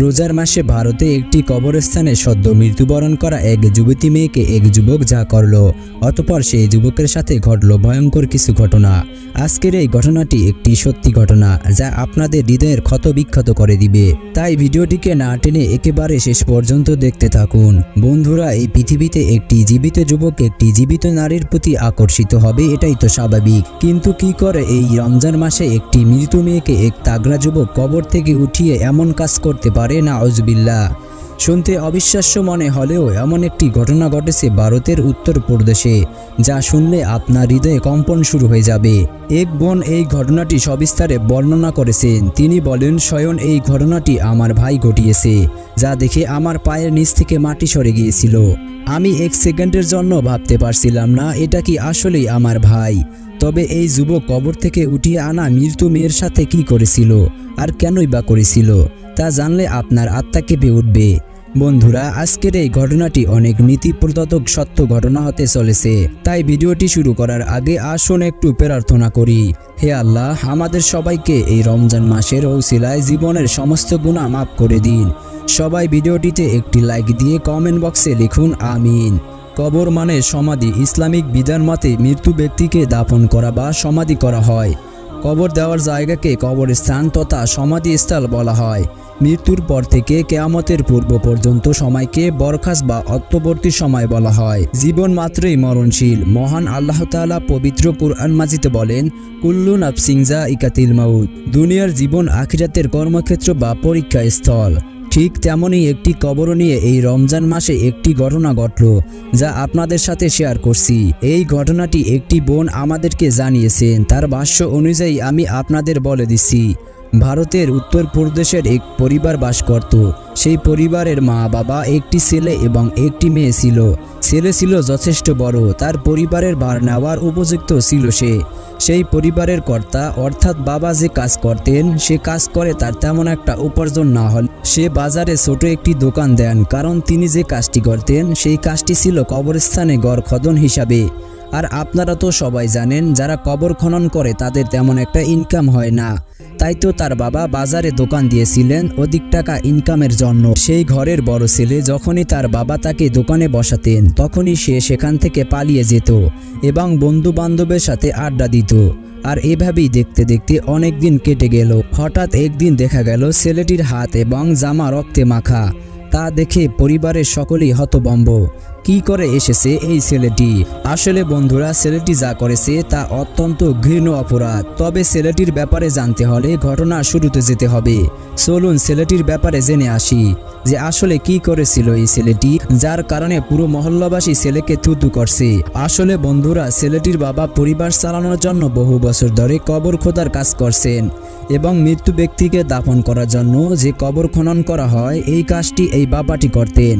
রোজার মাসে ভারতে একটি কবরস্থানে সদ্য মৃত্যুবরণ করা এক যুবতী মেয়েকে এক যুবক যা করল। অতপর সেই যুবকের সাথে ঘটল ভয়ঙ্কর কিছু ঘটনা। আজকের এই ঘটনাটি একটি সত্যি ঘটনা যা আপনাদের হৃদয়ের ক্ষত বিক্ষত করে দিবে। তাই ভিডিওটিকে না টেনে একেবারে শেষ পর্যন্ত দেখতে থাকুন। বন্ধুরা, এই পৃথিবীতে একটি জীবিত যুবক একটি জীবিত নারীর প্রতি আকর্ষিত হবে, এটাই তো স্বাভাবিক। কিন্তু কি করে এই রমজান মাসে একটি মৃত মেয়েকে এক তাগড়া যুবক কবর থেকে উঠিয়ে এমন কাজ করতে পারে? না অজবিল্লা শুনতে অবিশ্বাস্য মনে হলেও এমন একটি ঘটনা ঘটেছে ভারতের উত্তরপ্রদেশে, যা শুনলে আপনার হৃদয়ে কম্পন শুরু হয়ে যাবে। এক বোন এই ঘটনাটি সবিস্তারে বর্ণনা করেছেন তিনি বলেন, স্বয়ং এই ঘটনাটি আমার ভাই ঘটিয়েছে, যা দেখে আমার পায়ের নিচ থেকে মাটি সরে গিয়েছিল। আমি এক সেকেন্ডের জন্য ভাবতে পারছিলাম না, এটা কি আসলেই আমার ভাই? তবে এই যুবক কবর থেকে উঠিয়ে আনা মৃত্যু মেয়ের সাথে কি করেছিল? আর কেনই বা করেছিল? তা জানলে আপনার আত্মা কেঁপে উঠবে। বন্ধুরা, আজকের এই ঘটনাটি অনেক নীতি প্রদত্তক সত্য ঘটনা হতে চলেছে। তাই ভিডিওটি শুরু করার আগে আসুন একটু প্রার্থনা করি। হে আল্লাহ, আমাদের সবাইকে এই রমজান মাসের ঔসিলায় জীবনের সমস্ত গুণা মাফ করে দিন। সবাই ভিডিওটিতে একটি লাইক দিয়ে কমেন্ট বক্সে লিখুন, আমিন। কবর মানে সমাধি। ইসলামিক বিধান মতে মৃত্যু ব্যক্তিকে দাফন করা বা সমাধি করা হয়। কবর দেওয়ার জায়গাকে কবরস্থান তথা সমাধিস্থল বলা হয়। মৃত্যুর পর থেকে কেয়ামতের পূর্ব পর্যন্ত সময়কে বরখাস বা অত্যবর্তী সময় বলা হয়। জীবন মাত্রই মরণশীল। মহান আল্লাহ তাআলা পবিত্র কুরআন মাজিতে বলেন, কুল্লু নাফসিংজা ইকাতিল মাউদ দুনিয়ার জীবন আখিরাতের কর্মক্ষেত্র বা পরীক্ষা স্থল ঠিক তেমনই একটি কবর নিয়ে এই রমজান মাসে একটি ঘটনা ঘটল, যা আপনাদের সাথে শেয়ার করছি। এই ঘটনাটি একটি বোন আমাদেরকে জানিয়েছেন, তার ভাষ্য অনুযায়ী আমি আপনাদের বলে দিচ্ছি ভারতের উত্তরপ্রদেশের এক পরিবার বাস করত। সেই পরিবারের মা বাবা একটি ছেলে এবং একটি মেয়ে ছিল। ছেলে ছিল যথেষ্ট বড়, তার পরিবারের ভার নেওয়ার উপযুক্ত ছিল সে। সেই পরিবারের কর্তা, অর্থাৎ বাবা যে কাজ করতেন, সে কাজ করে তার তেমন একটা উপার্জন না হল সে বাজারে ছোট একটি দোকান দেন, কারণ তিনি যে কাজটি করতেন, সেই কাজটি ছিল কবরস্থানে গড় খদন হিসাবে। আর আপনারা তো সবাই জানেন, যারা কবর খনন করে তাদের তেমন একটা ইনকাম হয় না। তাই তো তার বাবা বাজারে দোকান দিয়েছিলেন, অধিক টাকা ইনকামের জন্য। সেই ঘরের বড় ছেলে যখনই তার বাবা তাকে দোকানে বসাতেন, তখনই সে সেখান থেকে পালিয়ে যেত এবং বন্ধু বান্ধবের সাথে আড্ডা দিত। আর এভাবেই দেখতে দেখতে অনেক দিন কেটে গেল। হঠাৎ একদিন দেখা গেল ছেলেটির হাত এবং জামা রক্তে মাখা। তা দেখে পরিবারের সকলেই হতবম্ব। কি করে এসেছে এই ছেলেটি? আসলে বন্ধুরা, ছেলেটি যা করেছে তা অত্যন্ত ঘৃণ অপরাধ। তবে ছেলেটির ব্যাপারে জানতে হলে ঘটনা শুরুতে যেতে হবে। চলুন ছেলেটির ব্যাপারে জেনে আসি। যে আসলে কি করেছিল এই ছেলেটি, যার কারণে পুরো মহল্লাবাসী ছেলেকে থুতু করছে। আসলে বন্ধুরা, ছেলেটির বাবা পরিবার চালানোর জন্য বহু বছর ধরে কবর খোদার কাজ করছেন এবং মৃত্যু ব্যক্তিকে দাফন করার জন্য যে কবর খনন করা হয়, এই কাজটি এই বাবাটি করতেন।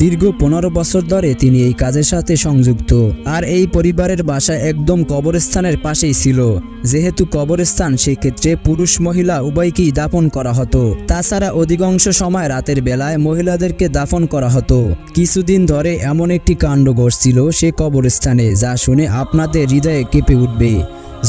দীর্ঘ পনেরো বছর ধরে তিনি এই কাজের সাথে সংযুক্ত। আর এই পরিবারের বাসা একদম কবরস্থানের পাশেই ছিল। যেহেতু কবরস্থান, সেক্ষেত্রে পুরুষ মহিলা উভয়কেই দাপন করা হতো। তাছাড়া অধিকাংশ সময় রাতের বেলায় মহিলাদেরকে দাফন করা হতো। কিছুদিন ধরে এমন একটি কাণ্ড ঘটছিল সে কবরস্থানে, যা শুনে আপনাদের হৃদয়ে কেঁপে উঠবে।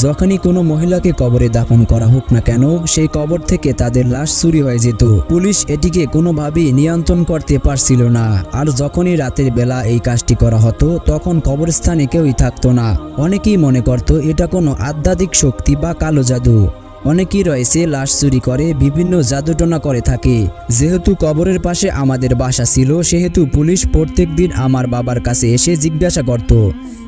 যখনই কোনো মহিলাকে কবরে দাফন করা হোক না কেন, সেই কবর থেকে তাদের লাশ চুরি হয়ে যেত। পুলিশ এটিকে কোনোভাবেই নিয়ন্ত্রণ করতে পারছিল না। আর যখনই রাতের বেলা এই কাজটি করা হতো, তখন কবরস্থানে কেউই থাকতো না। অনেকেই মনে করত, এটা কোনো আধ্যাত্মিক শক্তি বা কালো জাদু। অনেকেই রয়েছে লাশ চুরি করে, বিভিন্ন জাদুটনা করে থাকে। যেহেতু কবরের পাশে আমাদের বাসা ছিল, সেহেতু পুলিশ প্রত্যেক দিন আমার বাবার কাছে এসে জিজ্ঞাসা করত।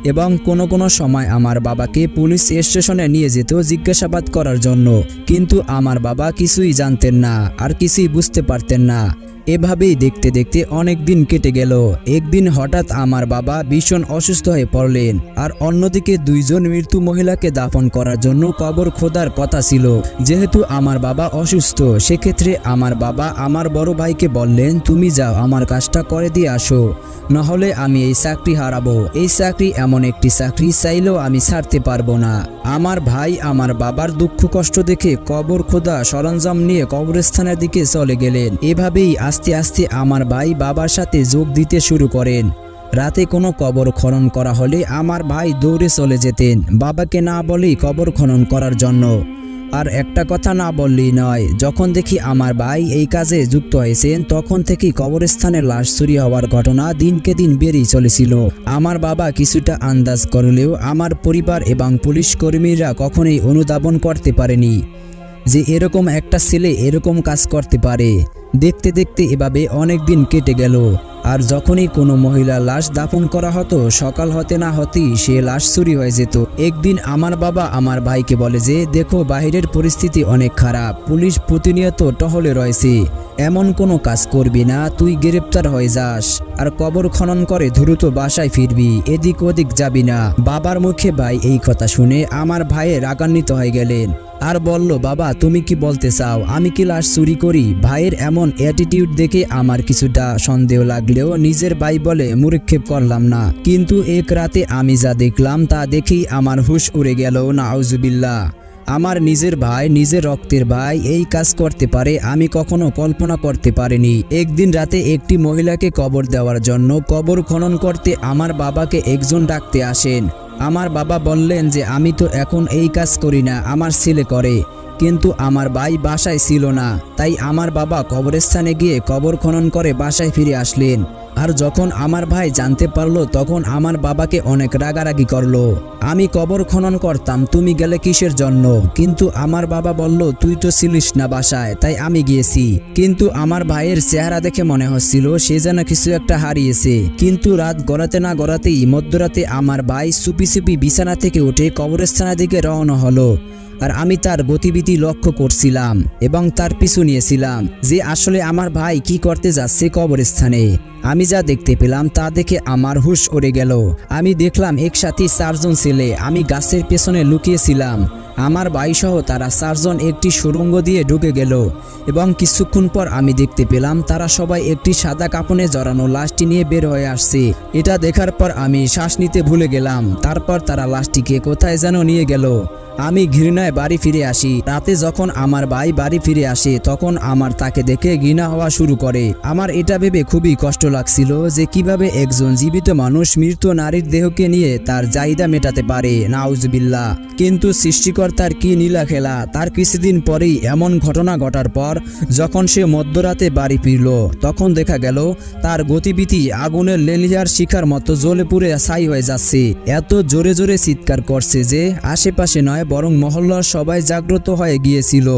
এবং কোনো কোনো সময় আমার বাবাকে পুলিশ স্টেশনে নিয়ে যেত জিজ্ঞাসাবাদ করার জন্য। কিন্তু আমার বাবা কিছুই জানতেন না আর কিছুই বুঝতে পারতেন না। এভাবেই দেখতে দেখতে অনেক দিন কেটে গেল। একদিন হঠাৎ আমার বাবা ভীষণ অসুস্থ হয়ে পড়লেন আর অন্যদিকে দুইজন মৃত্যু মহিলাকে দাফন করার জন্য কবর খোদার কথা ছিল। যেহেতু আমার বাবা অসুস্থ, সেক্ষেত্রে আমার বাবা আমার বড় ভাইকে বললেন, তুমি যাও, আমার কাজটা করে দিয়ে আসো। নাহলে আমি এই চাকরি হারাবো। এই চাকরি এমন একটি চাকরি চাইলেও আমি ছাড়তে পারব না। আমার ভাই আমার বাবার দুঃখ কষ্ট দেখে কবর খোদা সরঞ্জাম নিয়ে কবরস্থানের দিকে চলে গেলেন। এভাবেই আস্তে আস্তে আমার ভাই বাবার সাথে যোগ দিতে শুরু করেন। রাতে কোনো কবর খনন করা হলে আমার ভাই দৌড়ে চলে যেতেন। বাবাকে না বলেই কবর খনন করার জন্য আর একটা কথা না বললেই নয়, যখন দেখি আমার ভাই এই কাজে যুক্ত হয়েছেন, তখন থেকেই কবরস্থানে লাশ চুরি হওয়ার ঘটনা দিনকে দিন বেড়েই চলেছিল। আমার বাবা কিছুটা আন্দাজ করলেও আমার পরিবার এবং পুলিশ কর্মীরা কখনোই অনুধাবন করতে পারেনি যে এরকম একটা ছেলে এরকম কাজ করতে পারে। দেখতে দেখতে এভাবে অনেক দিন কেটে গেল। আর যখনই কোনো মহিলা লাশ দাফন করা হতো, সকাল হতে না হতেই সে লাশ চুরি হয়ে যেত। একদিন আমার বাবা আমার ভাইকে বলে যে, দেখো, বাইরের পরিস্থিতি অনেক খারাপ। পুলিশ প্রতিনিয়ত টহলে রয়েছে। এমন কোনো কাজ করবি না, তুই গ্রেপ্তার হয়ে যাস। আর কবর খনন করে দ্রুত বাসায় ফিরবি। এদিক ওদিক যাবি না। বাবার মুখে ভাই এই কথা শুনে আমার ভাইয়ে রাগান্বিত হয়ে গেলেন। আর বলল, বাবা, তুমি কি বলতে চাও? আমি কি লাশ চুরি করি? ভাইয়ের এমন অ্যাটিটিউড দেখে আমার কিছুটা সন্দেহ লাগলেও নিজের ভাই বলে মুরক্ষেপ করলাম না। কিন্তু এক রাতে আমি যা দেখলাম তা দেখেই আমার হুশ উড়ে গেল নাউজুবিল্লা আমার নিজের ভাই, নিজের রক্তের ভাই এই কাজ করতে পারে, আমি কখনো কল্পনা করতে পারিনি। একদিন রাতে একটি মহিলাকে কবর দেওয়ার জন্য কবর খনন করতে আমার বাবাকে একজন ডাকতে আসেন। আমার বাবা বললেন যে, আমি তো এখন এই কাজ করি না, আমার ছেলে করে। কিন্তু আমার ভাই বাসায় ছিল না, তাই আমার বাবা কবরস্থানে গিয়ে কবর খনন করে বাসায় ফিরে আসলেন। আর যখন আমার ভাই জানতে পারল, তখন আমার বাবাকে অনেক রাগারাগি করল। আমি কবর খনন করতাম, তুমি গেলে কিসের জন্য? কিন্তু আমার বাবা বলল, তুই তো ছিলিস না বাসায়, তাই আমি গিয়েছি। কিন্তু আমার ভাইয়ের চেহারা দেখে মনে হচ্ছিল, সে যেন কিছু একটা হারিয়েছে। কিন্তু রাত গড়াতে না গড়াতেই মধ্যরাতে আমার ভাই চুপি চুপি বিছানা থেকে উঠে কবরস্থানের দিকে রওনা হলো। আর আমি তার গতিবিধি লক্ষ্য করছিলাম এবং তার পিছু নিয়েছিলাম যে আসলে আমার ভাই কি করতে যাচ্ছে কবরস্থানে। আমি যা দেখতে পেলাম তা দেখে আমার হুশ উড়ে গেল। আমি দেখলাম একসাথে চারজন ছেলে। আমি গাছের পেছনে লুকিয়েছিলাম। আমার ভাইসহ তারা চারজন একটি সুরঙ্গ দিয়ে ঢুকে গেল এবং কিছুক্ষণ পর আমি দেখতে পেলাম তারা সবাই একটি সাদা কাপড়ে জড়ানো লাশটি নিয়ে বের হয়ে আসছে। এটা দেখার পর আমি শ্বাস নিতে ভুলে গেলাম। তারপর তারা লাশটিকে কোথায় যেন নিয়ে গেল। আমি ঘৃণায় বাড়ি ফিরে আসি। রাতে যখন আমার ভাই বাড়ি ফিরে আসে, তখন আমার তাকে দেখে ঘৃণা হওয়া শুরু করে। আমার এটা ভেবে খুবই কষ্ট লাগছিল যে কীভাবে একজন জীবিত মানুষ মৃত নারীর দেহকে নিয়ে তার চাহিদা মেটাতে পারে নাউজবিল্লা কিন্তু সৃষ্টিকর্তার কি নীলা খেলা, তার কিছুদিন পরেই এমন ঘটনা ঘটার পর যখন সে মধ্যরাতে বাড়ি ফিরল, তখন দেখা গেল তার গতিবিধি আগুনের লেলিয়ার শিখার মতো জ্বলে পুড়ে ছাই হয়ে যাচ্ছে। এত জোরে জোরে চিৎকার করছে যে আশেপাশে নয়, বরং মহল্লার সবাই জাগ্রত হয়ে গিয়েছিল।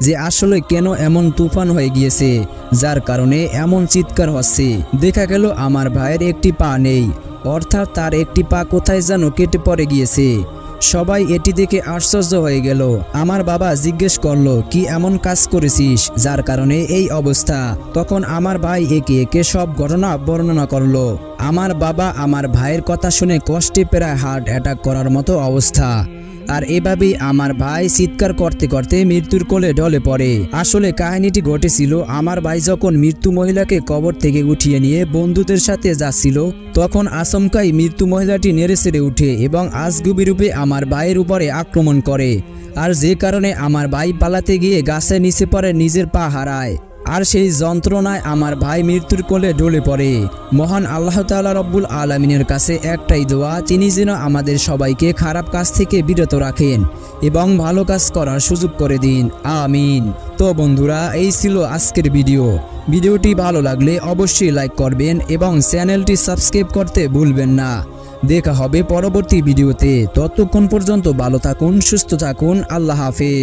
যে আসলে কেন এমন তুফান হয়ে গিয়েছে, যার কারণে এমন চিৎকার হচ্ছে। দেখা গেল, আমার ভাইয়ের একটি পা নেই। অর্থাৎ তার একটি পা কোথায় যেন কেটে পড়ে গিয়েছে। সবাই এটি দেখে আশ্চর্য হয়ে গেল। আমার বাবা জিজ্ঞেস করল, কি এমন কাজ করেছিস? যার কারণে এই অবস্থা। তখন আমার ভাই একে একে সব ঘটনা বর্ণনা করল। আমার বাবা আমার ভাইয়ের কথা শুনে কষ্টে প্রায় হার্ট অ্যাটাক করার মতো অবস্থা। আর এভাবেই আমার ভাই চিৎকার করতে করতে মৃত্যুর কোলে ঢলে পড়ে। আসলে কাহিনীটি ঘটেছিল, আমার ভাই যখন মৃত্যু মহিলাকে কবর থেকে উঠিয়ে নিয়ে বন্ধুদের সাথে যাচ্ছিল, তখন আচমকাই মৃত্যু মহিলাটি নেড়ে সেড়ে উঠে এবং আজগুবি রূপে আমার ভাইয়ের উপরে আক্রমণ করে। আর যে কারণে আমার ভাই পালাতে গিয়ে গাছের নিচে পড়ে নিজের পা হারায়। আর সেই যন্ত্রণায় আমার ভাই মৃত্যুর কোলে ঢলে পড়ে। মহান আল্লাহ তাআলা রব্বুল আলমিনের কাছে একটাই দোয়া, তিনি যেন আমাদের সবাইকে খারাপ কাজ থেকে বিরত রাখেন এবং ভালো কাজ করার সুযোগ করে দিন। আমিন। তো বন্ধুরা, এই ছিল আজকের ভিডিও। ভিডিওটি ভালো লাগলে অবশ্যই লাইক করবেন এবং চ্যানেলটি সাবস্ক্রাইব করতে ভুলবেন না। দেখা হবে পরবর্তী ভিডিওতে। ততক্ষণ পর্যন্ত ভালো থাকুন, সুস্থ থাকুন। আল্লাহ হাফেজ।